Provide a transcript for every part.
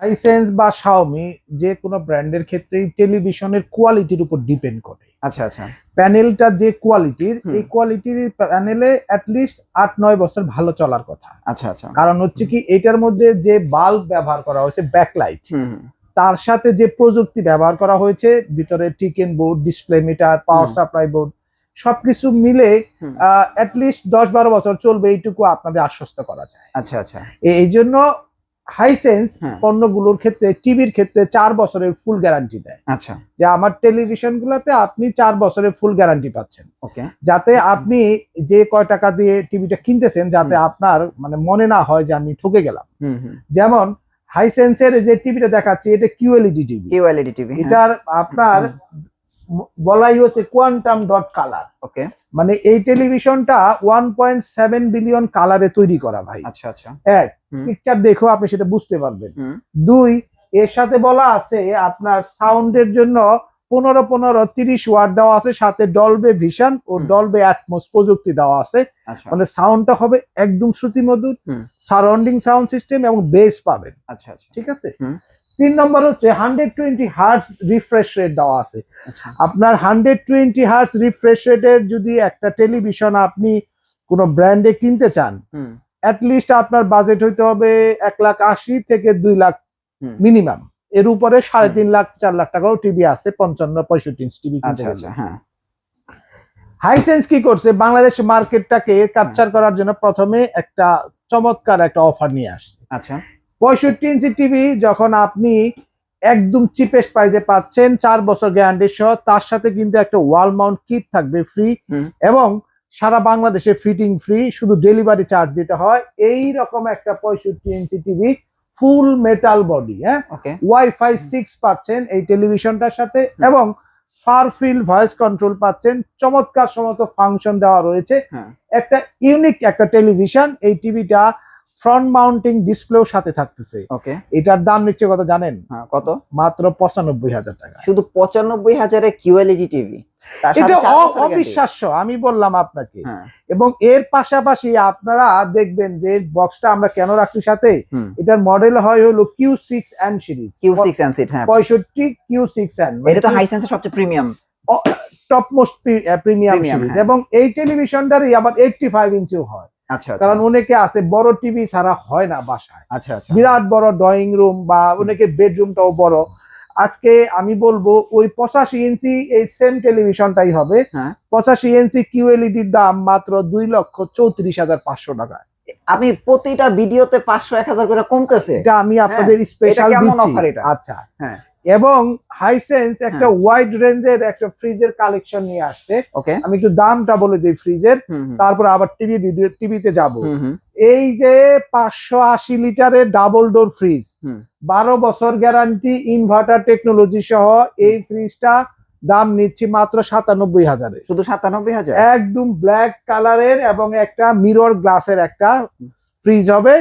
Hisense বা Xiaomi যে কোনো ব্র্যান্ডের ক্ষেত্রেই টেলিভিশনের কোয়ালিটির উপর ডিপেন্ড করে। আচ্ছা আচ্ছা। প্যানেলটা যে কোয়ালিটির এই কোয়ালিটির প্যানেলে অ্যাটলিস্ট আট নয় বছর ভালো চলার কথা। আচ্ছা আচ্ছা। কারণ হচ্ছে কি এটার মধ্যে যে বাল্ব ব্যবহার করা হয়েছে ব্যাকলাইট তার সাথে যে প্রযুক্তি ব্যবহার করা হয়েছে ভিতরে টিকেন board display meter power supply board সবকিছু মিলে। অ্যাটলিস্ট দশ বারো বছর চলবে এইটুকু আপনাদের আশ্বস্ত করা যায়। আচ্ছা আচ্ছা। এই জন্য হাইসেন্স হ্যাঁ। পণ্যগুলোর ক্ষেত্রে টিভির ক্ষেত্রে চার বছরের ফুল গ্যারান্টি দেয়। আচ্ছা। যে আমার টেলিভিশন গুলাতে আপনি চার বছরের ফুল গ্যারান্টি পাচ্ছেন। ওকে। যাতে আপনি যে কয় টাকা দিয়ে টিভিটা কিনতেছেন যাতে আপনার মানে মনে না হয় যে আমি ঠকে গেলাম। যেমন হাইসেন্সের যে টিভিটা দেখাচ্ছি এটা কিউএলইডি টিভি কিউএলইডি টিভি এটার আপনার বলাই হচ্ছে কোয়ান্টাম ডট কালার ওকে মানে এই টেলিভিশনটা ওয়ান পয়েন্ট সেভেন বিলিয়ন কালারে তৈরি করা ভাই। আচ্ছা আচ্ছা। এক পিকচার দেখেও আপনি সেটা বুঝতে পারবেন। দুই এর সাথে বলা আছে আপনার সাউন্ডের জন্য পনেরো পনেরো তিরিশ ওয়াট দেওয়া আছে সাথে ডলবে ভিশন ও ডলবে অ্যাটমোস প্রযুক্তি দেওয়া আছে। আচ্ছা। মানে সাউন্ডটা হবে একদম শ্রুতিমধুর সারাউন্ডিং সাউন্ড সিস্টেম এবং বেস পাবেন। আচ্ছা আচ্ছা। ঠিক আছে। তিন নম্বর হচ্ছে hundred twenty hertz refresh rate দেওয়া আছে। আচ্ছা। আপনার হান্ড্রেড টোয়েন্টি হার্টস রিফ্রেশ রেটের যদি একটা টেলিভিশন আপনি কোনো ব্র্যান্ডে কিনতে চান অ্যাটলিস্ট আপনার বাজেট হইতে হবে এক লাখ আশি থেকে দুই লাখ মিনিমাম এর উপরে সাড়ে তিন লাখ চার লাখ টাকাও টিভি আছে পঞ্চান্ন পঁয়ষট্টি ইঞ্চ টিভি আচ্ছা আচ্ছা হ্যাঁ। হাইসেন্স কি করছে? বাংলাদেশ মার্কেটটাকে ক্যাপচার করার জন্য প্রথমে একটা চমৎকার একটা অফার নিয়ে আসছে। আচ্ছা। পঁয়ষট্টি ইঞ্চি টিভি যখন আপনি একদম চিপেস্ট প্রাইজে পাচ্ছেন চার বছর গ্যারান্টি সহ তার সাথে কিন্তু একটা ওয়াল মাউন্ট কিট থাকবে ফ্রি এবং সারা বাংলাদেশে ফিটিং ফ্রি শুধু ডেলিভারি চার্জ দিতে হয়। এই রকম একটা পঁয়ষট্টি inch TV full metal body হ্যাঁ? ওয়াইফাই সিক্স পাচ্ছেন এই টেলিভিশনটার সাথে এবং ফার ফিল্ড ভয়েস কন্ট্রোল পাচ্ছেন। চমৎকার সমস্ত ফাংশন দেওয়া রয়েছে। হ্যাঁ। একটা ইউনিক একটা টেলিভিশন এই টিভিটা ফ্রন্ট মাউন্টিং ডিসপ্লেও সাথে থাকতেছে। ওকে এটার দাম নিচ্ছে কত জানেন? হ্যাঁ কত? মাত্র পঁচানব্বই হাজার টাকা। শুধু পঁচানব্বই হাজারে কিউএলইডি টিভি এটা। অবিশ্বাস্য আমি বললাম আপনাকে। হ্যাঁ। এবং এর পাশাপাশি আপনারা দেখবেন যে বক্সটা আমরা কেন রাখছি সাথে? এটার মডেল হয় হলো Q six and series Q six seat হ্যাঁ। পঁয়ষট্টি কিউ সিক্স অ্যান্ড এটা তো হাইসেন্সের সবচেয়ে premium top most premium series. এবং এই টেলিভিশনটারই আবার এইটটি ফাইভ ইঞ্চিও হয়। আচ্ছা আচ্ছা। কারণ অনেকে আছে বড় টিভি ছাড়া হয় না বাসায়। আচ্ছা আচ্ছা। বিরাট বড় ড্রয়িং রুম বা অনেকে বেডরুমটাও বড়। আজকে আমি বলব ওই পঁচাশি ইঞ্চি এই সেম টেলিভিশনটাই হবে। হ্যাঁ। পঁচাশি ইঞ্চি কিউএলইডির দাম মাত্র দুই লক্ষ চৌত্রিশ হাজার পাঁচশো টাকা। আমি প্রতিটা ভিডিওতে পাঁচশো এক হাজার করে কমতেছে? এটা আমি আপনাদের স্পেশাল হ্যাঁ। দিচ্ছি? আচ্ছা। হ্যাঁ। এবং হাইসেন্স একটা হ্যাঁ। ওয়াইড রেঞ্জের একটা ফ্রিজের কালেকশন নিয়ে আসছে। আমি একটু দামটা বলে দিই ফ্রিজের তারপর আবার টিভি ভিডিও টিভিতে যাব। এই যে পাঁচশো আশি লিটারের ডাবল ডোর ফ্রিজ। বারো বছর গ্যারান্টি ইনভার্টার টেকনোলজি সহ এই ফ্রিজটা দাম নিচ্ছি মাত্র সাতানব্বই হাজারে। শুধু সাতানব্বই হাজার? একদম ব্ল্যাক কালারের এবং একটা মিরর গ্লাসের একটা ফ্রিজ হবে।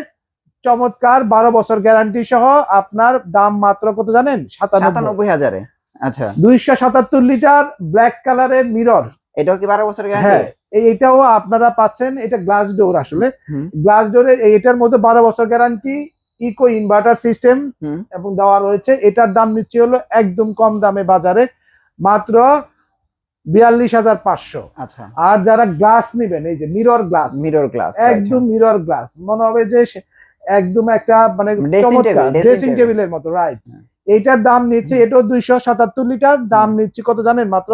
চমৎকার বারো বছর গ্যারান্টি সহ আপনার দাম মাত্র কত জানেন? সাতানব্বই। হাজারে। আচ্ছা। দুইশো সাতাত্তর লিটার ব্ল্যাক কালারের মিরর এটাও কি বারো বছর গ্যারান্টি এই এটাও আপনারা পাচ্ছেন এটা গ্লাস ডোর আসলে। গ্লাস ডোরে এটার মধ্যে বারো বছর গ্যারান্টি ইকো ইনভার্টার সিস্টেম। এবং দেওয়া রয়েছে। এটার দাম নিচ্ছে হলো একদম কম দামে বাজারে মাত্র বিয়াল্লিশ হাজার পাঁচশো। আচ্ছা। আর যারা গ্লাস নিবেন এই যে মিরর গ্লাস মিরর গ্লাস একদম মিরর গ্লাস মনে হবে যে একদম একটা মানে চমৎকার ড্রেসিং টেবিলের মতো রাইট হ্যাঁ। এইটার দাম নিচ্ছে এটাও দুইশো সাতাত্তর লিটার দাম নিচ্ছে কত জানেন মাত্র?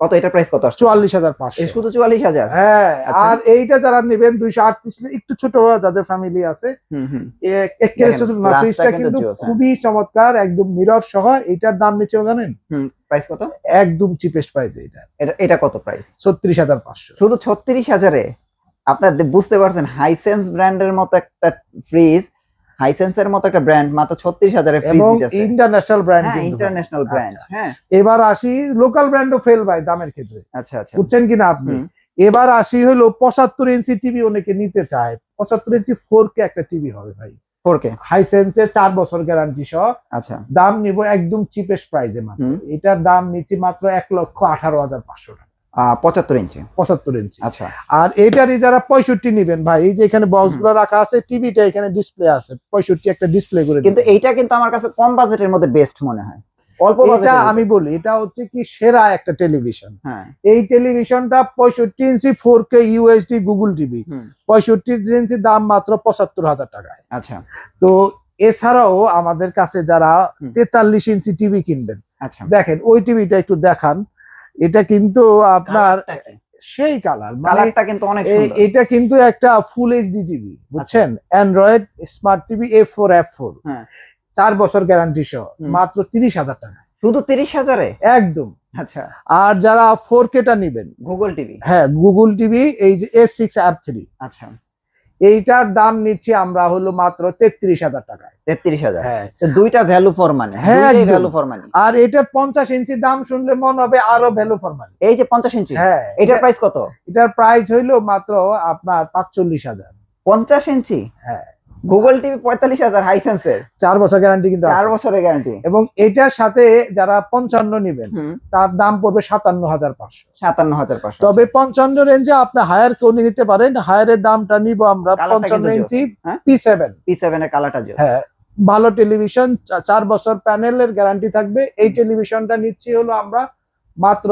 কত এটার প্রাইস কত চুয়াল্লিশ হাজার পাঁচশো। শুধু চুয়াল্লিশ হাজার? হ্যাঁ আচ্ছা। আর এইটা যারা নেবেন দুইশো আটত্রিশ একটু ছোট যাদের ফ্যামিলি আছে ফ্রিজটা কিন্তু হ্যাঁ। খুবই চমৎকার একদম মিরর সহ এটার দাম নিচ্ছে জানেন? প্রাইস কত? একদম চিপেস্ট প্রাইস এটা এটা এটা কত প্রাইস ছত্রিশ হাজার পাঁচশো। শুধু ছত্রিশ হাজারে? আপনার বুঝতে পারছেন হাইসেন্স ব্র্যান্ডের মতো একটা ফ্রিজ হাইসেন্সের মতো একটা ব্র্যান্ড মাত্র ছত্রিশ হাজারে ফ্রিজ দিতেছে। ইন্টারন্যাশনাল ব্র্যান্ড হ্যাঁ ইন্টারন্যাশনাল ব্র্যান্ড আচ্ছা। হ্যাঁ। এবার আসি লোকাল ব্র্যান্ডও ফেল ভাই দামের ক্ষেত্রে। আচ্ছা আচ্ছা। বুঝছেন কিনা আপনি? এবার আসি হলো পঁচাত্তর ইঞ্চি টিভি অনেকে নিতে চায়। পঁচাত্তর ইঞ্চি ফোর কে একটা টিভি হবে ভাই। ফোর কে হাইসেন্সের চার বছর গ্যারান্টি সহ। আচ্ছা। দাম নিব একদম চিপেস্ট প্রাইজে মাত্র। এটার দাম নিচ্ছি মাত্র এক লক্ষ আঠারো হাজার পাঁচশো টাকা। পঁচাত্তর ইঞ্চি। পঁচাত্তর ইঞ্চি। আচ্ছা। আর এটারই যারা পঁয়ষট্টি নিবেন ভাই এই যে এখানে বক্সগুলো রাখা আছে টিভিটা এখানে ডিসপ্লে আছে পঁয়ষট্টি একটা ডিসপ্লে করে কিন্তু। এইটা কিন্তু আমার কাছে কম বাজেটের মধ্যে বেস্ট মনে হয়। অল্প এটা আমি বলি এটা হচ্ছে কি সেরা একটা টেলিভিশন হ্যাঁ। এই টেলিভিশনটা পঁয়ষট্টি inch four K UHD Google TV পঁয়ষট্টি ইঞ্চি দাম মাত্র পঁচাত্তর হাজার টাকায়। আচ্ছা। তো এছাড়াও আমাদের কাছে যারা। তেতাল্লিশ ইঞ্চি টিভি কিনবেন আচ্ছা। দেখেন ওই টিভিটা একটু দেখান। এটা কিন্তু আপনার সেই কালার মানে কালারটা কিন্তু অনেক সুন্দর। এটা কিন্তু একটা ফুল এইচডি টিভি বুঝছেন? Android smart TV A four F four হ্যাঁ। চার বছর গ্যারান্টি সহ মাত্র তিরিশ হাজার টাকা। শুধু তিরিশ হাজারে? একদম। আচ্ছা। আর যারা ফোর কেটা নিবেন গুগল টিভি হ্যাঁ গুগল টিভি এই যে এস সিক্স অ্যাপ থ্রি আচ্ছা। এইটার দাম নিচ্ছি আমরা হলো মাত্র তেত্রিশ হাজার টাকায়। তেত্রিশ হাজার। হ্যাঁ। দুইটা ভ্যালু ফর মানি হ্যাঁ, ভ্যালু ফর মানি আর এটা পঞ্চাশ ইঞ্চি দাম শুনলে মনে হবে আরও ভ্যালু ফর মানি এই যে পঞ্চাশ ইঞ্চি? হ্যাঁ এটার এটা- প্রাইস কত? এটার প্রাইস হইল মাত্র আপনার পাঁচচল্লিশ হাজার। পঞ্চাশ ইঞ্চি? হ্যাঁ। গুগল টিভি পঁয়তাল্লিশ হাজার হাইসেন্সের চার বছর গ্যারান্টি কিন্তু চার বছরের গ্যারান্টি এবং এটার সাথে যারা পঞ্চান্ন নিবেন তার দাম পড়বে সাতান্ন হাজার পাঁচশো। সাতান্ন হাজার পাঁচশো। তবে পঞ্চান্ন রেঞ্জে আপনি হায়ার কেউ নিতে পারেন। হায়ারের দামটা নিব আমরা পঞ্চান্ন inch? P seven P seven এর কালারটা। হ্যাঁ ভালো টেলিভিশন চার বছর প্যানেলের গ্যারান্টি থাকবে। এই টেলিভিশনটা নিচ্ছি হলো আমরা মাত্র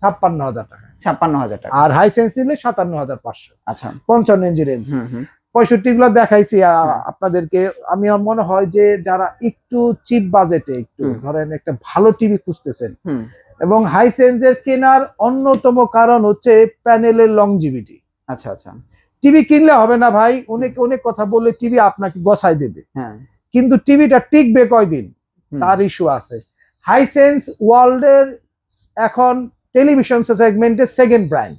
ছাপ্পান্ন হাজার টাকা। ছাপ্পান্ন হাজার টাকা। আর হাইসেন্স নিলে সাতান্ন হাজার পাঁচশো। আচ্ছা। পঞ্চান্ন ইঞ্চি রেঞ্জ হুম হুম। পঁয়ষট্টি গুলো দেখাইছি আপনাদেরকে। আমি আমার মনে হয় যে যারা একটু চিপ বাজেটে একটু ধরেন একটা ভালো টিভি খুঁজতেছেন এবং হাইসেন্সের কেনার অন্যতম কারণ হচ্ছে প্যানেলের লংজিভিটি আচ্ছা আচ্ছা। টিভি কিনলে হবে না ভাই অনেক অনেক কথা বললে টিভি আপনাকে গসাই দেবে। হ্যাঁ। কিন্তু টিভিটা টিকবে কয়দিন? তার ইস্যু আছে। হাইসেন্স ওয়ার্ল্ডের এখন টেলিভিশন সেগমেন্টের সেকেন্ড ব্র্যান্ড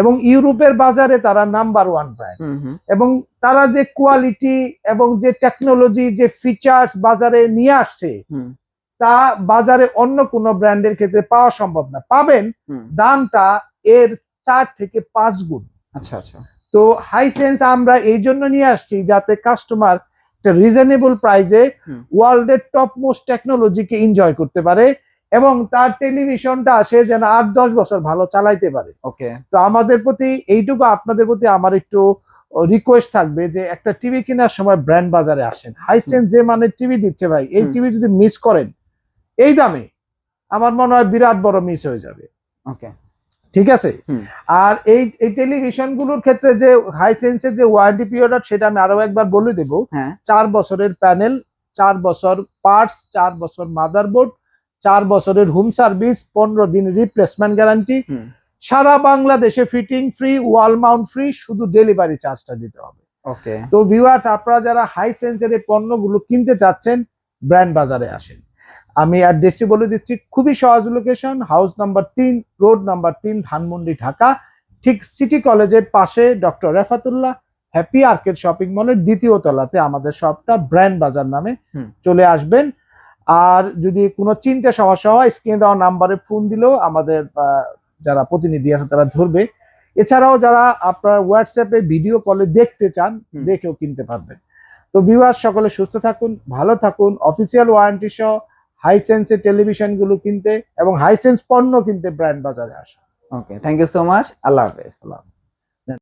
এবং ইউরোপের বাজারে তারা নাম্বার ওয়ান ব্র্যান্ড হুম এবং তারা যে কোয়ালিটি এবং যে টেকনোলজি যে ফিচার্স বাজারে নিয়ে আসছে তা বাজারে অন্য কোনো ব্র্যান্ডের ক্ষেত্রে পাওয়া সম্ভব না। পাবেন দামটা এর চার থেকে পাঁচ গুণ। আচ্ছা আচ্ছা। তো হাইসেন্স আমরা এই জন্য নিয়ে আসছি যাতে কাস্টমার একটা রিজনেবল প্রাইজে। ওয়ার্ল্ডের টপ মোস্ট টেকনোলজিকে এনজয় করতে পারে। এবং তার টেলিভিশনটা সে যেন আট দশ বছর ভালো চালাইতে পারে। ওকে। তো আমাদের প্রতি এইটুকু আপনাদের প্রতি আমার একটু রিকোয়েস্ট থাকবে যে একটা টিভি কেনার সময় ব্র্যান্ড বাজারে আসেন। হাইসেন্স যে মানের টিভি দিচ্ছে ভাই এই টিভি যদি মিস করেন এই দামে আমার মনে হয় বিরাট বড় মিস হয়ে যাবে। ওকে। ঠিক আছে? আর এই এই টেলিভিশনগুলোর ক্ষেত্রে যে হাইসেন্সের যে ওয়ারেন্টি পিরিয়ড সেটা আমি আরও একবার বলে দেবো। হ্যাঁ। চার বছরের প্যানেল চার বছর পার্টস চার বছর মাদারবোর্ড চার বছরের হোম সার্ভিস পনেরো দিন রিপ্লেসমেন্ট গ্যারান্টি সারা বাংলাদেশে fitting free wall mount free শুধু ডেলিভারি চার্জটা দিতে হবে। ওকে তো ভিউয়ার্স আপনারা যারা হাই সেন্সের এই পণ্যগুলো কিনতে চাচ্ছেন ব্র্যান্ড বাজারে আসেন। আমি অ্যাড্রেসটি বলে দিচ্ছি খুবই সহজ লোকেশন হাউস নাম্বার তিন রোড নাম্বার তিন ধানমন্ডি ঢাকা। ঠিক সিটি কলেজের পাশে doctor Refatullah happy arcade shopping মলের দ্বিতীয় তলাতে আমাদের শপটা ব্র্যান্ড বাজার নামে চলে আসবেন। আর যদি কোনো চিন্তা সমস্যা হয় স্ক্রিনে দেওয়া নাম্বারে ফোন দিলেও আমাদের যারা প্রতিনিধি আছে তারা ধরবে। এছাড়াও যারা আপনার হোয়াটসঅ্যাপে ভিডিও কলে দেখতে চান দেখেও কিনতে পারবেন। তো ভিউয়ার সকলে সুস্থ থাকুন ভালো থাকুন অফিসিয়াল ওয়ারেন্টি সহ হাইসেন্সের টেলিভিশনগুলো কিনতে এবং হাইসেন্স পণ্য কিনতে ব্র্যান্ড বাজারে আসুন। Okay thank you so much আল্লাহ হাফেজ। আল্লাহ।